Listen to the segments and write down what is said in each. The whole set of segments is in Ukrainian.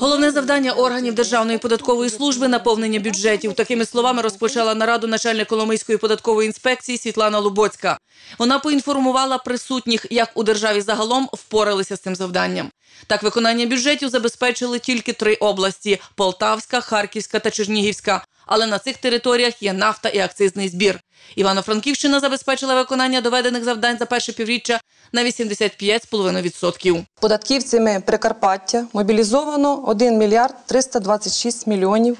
Головне завдання органів Державної податкової служби наповнення бюджетів. Такими словами розпочала нараду начальник Коломийської податкової інспекції Світлана Лубоцька. Вона поінформувала присутніх, як у державі загалом впоралися з цим завданням. Так, виконання бюджетів забезпечили тільки три області: Полтавська, Харківська та Чернігівська. Але на цих територіях є нафта і акцизний збір. Івано-Франківщина забезпечила виконання доведених завдань за перше півріччя на 85,5%. Податківцями Прикарпаття мобілізовано 1 мільярд 326 мільйонів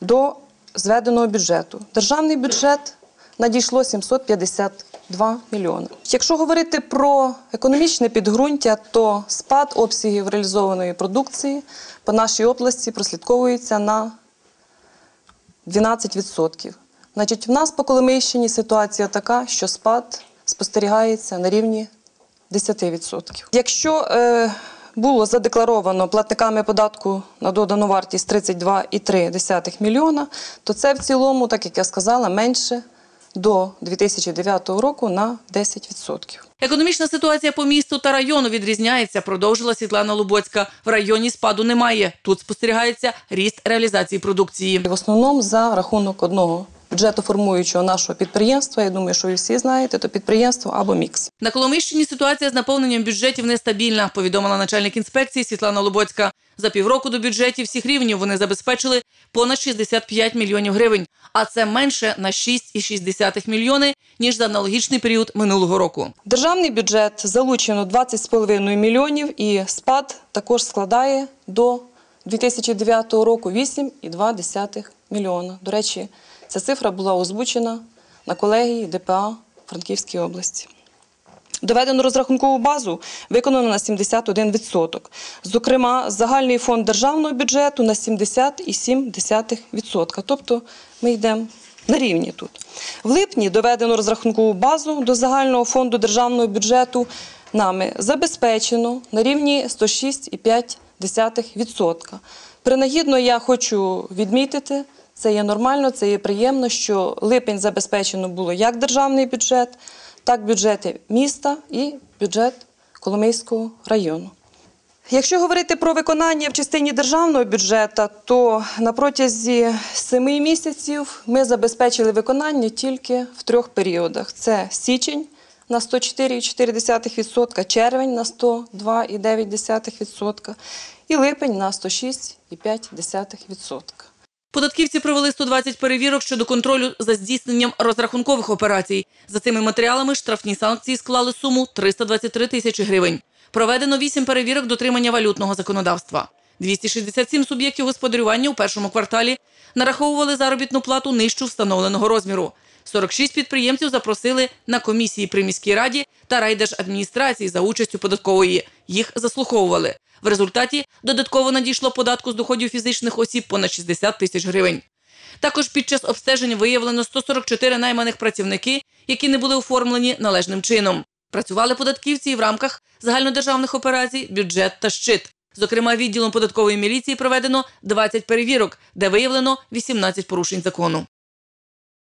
до зведеного бюджету. Державний бюджет надійшло 752 мільйони. Якщо говорити про економічне підґрунтя, то спад обсягів реалізованої продукції по нашій області прослідковується на 12%. Значить, в нас по Коломийщині ситуація така, що спад спостерігається на рівні 10%. Якщо е, було задекларовано платниками податку на додану вартість 32,3 мільйона, то це в цілому, так як я сказала, менше до 2009 року на 10%. Економічна ситуація по місту та району відрізняється, продовжила Світлана Лубоцька. В районі спаду немає. Тут спостерігається ріст реалізації продукції. В основному за рахунок одного бюджетоформуючого нашого підприємства, я думаю, що ви всі знаєте, то підприємство або мікс. На Коломийщині ситуація з наповненням бюджетів нестабільна, повідомила начальник інспекції Світлана Лубоцька. За півроку до бюджетів всіх рівнів вони забезпечили понад 65 мільйонів гривень, а це менше на 6,6 мільйони, ніж за аналогічний період минулого року. Державний бюджет залучено 20,5 мільйонів і спад також складає до 2009 року 8,2 мільйона. До речі, ця цифра була озвучена на колегії ДПА Франківській області. Доведену розрахункову базу виконано на 71%. Зокрема, загальний фонд державного бюджету на 70,7%. Тобто ми йдемо на рівні тут. В липні доведено розрахункову базу до загального фонду державного бюджету нами забезпечено на рівні 106,5%. Принагідно я хочу відмітити, це є нормально, це є приємно, що липень забезпечено було як державний бюджет, так бюджети міста і бюджет Коломийського району. Якщо говорити про виконання в частині державного бюджету, то на протязі семи місяців ми забезпечили виконання тільки в трьох періодах: це січень на 104,4%, червень на 102,9% і липень на 106,5%. Податківці провели 120 перевірок щодо контролю за здійсненням розрахункових операцій. За цими матеріалами штрафні санкції склали суму 323 тисячі гривень. Проведено 8 перевірок дотримання валютного законодавства. 267 суб'єктів господарювання у першому кварталі нараховували заробітну плату нижчу встановленого розміру. 46 підприємців запросили на комісії при міській раді та райдержадміністрації за участю податкової. Їх заслуховували. В результаті додатково надійшло податку з доходів фізичних осіб понад 60 тисяч гривень. Також під час обстежень виявлено 144 найманих працівники, які не були оформлені належним чином. Працювали податківці і в рамках загальнодержавних операцій, бюджет та щит. Зокрема, відділом податкової міліції проведено 20 перевірок, де виявлено 18 порушень закону.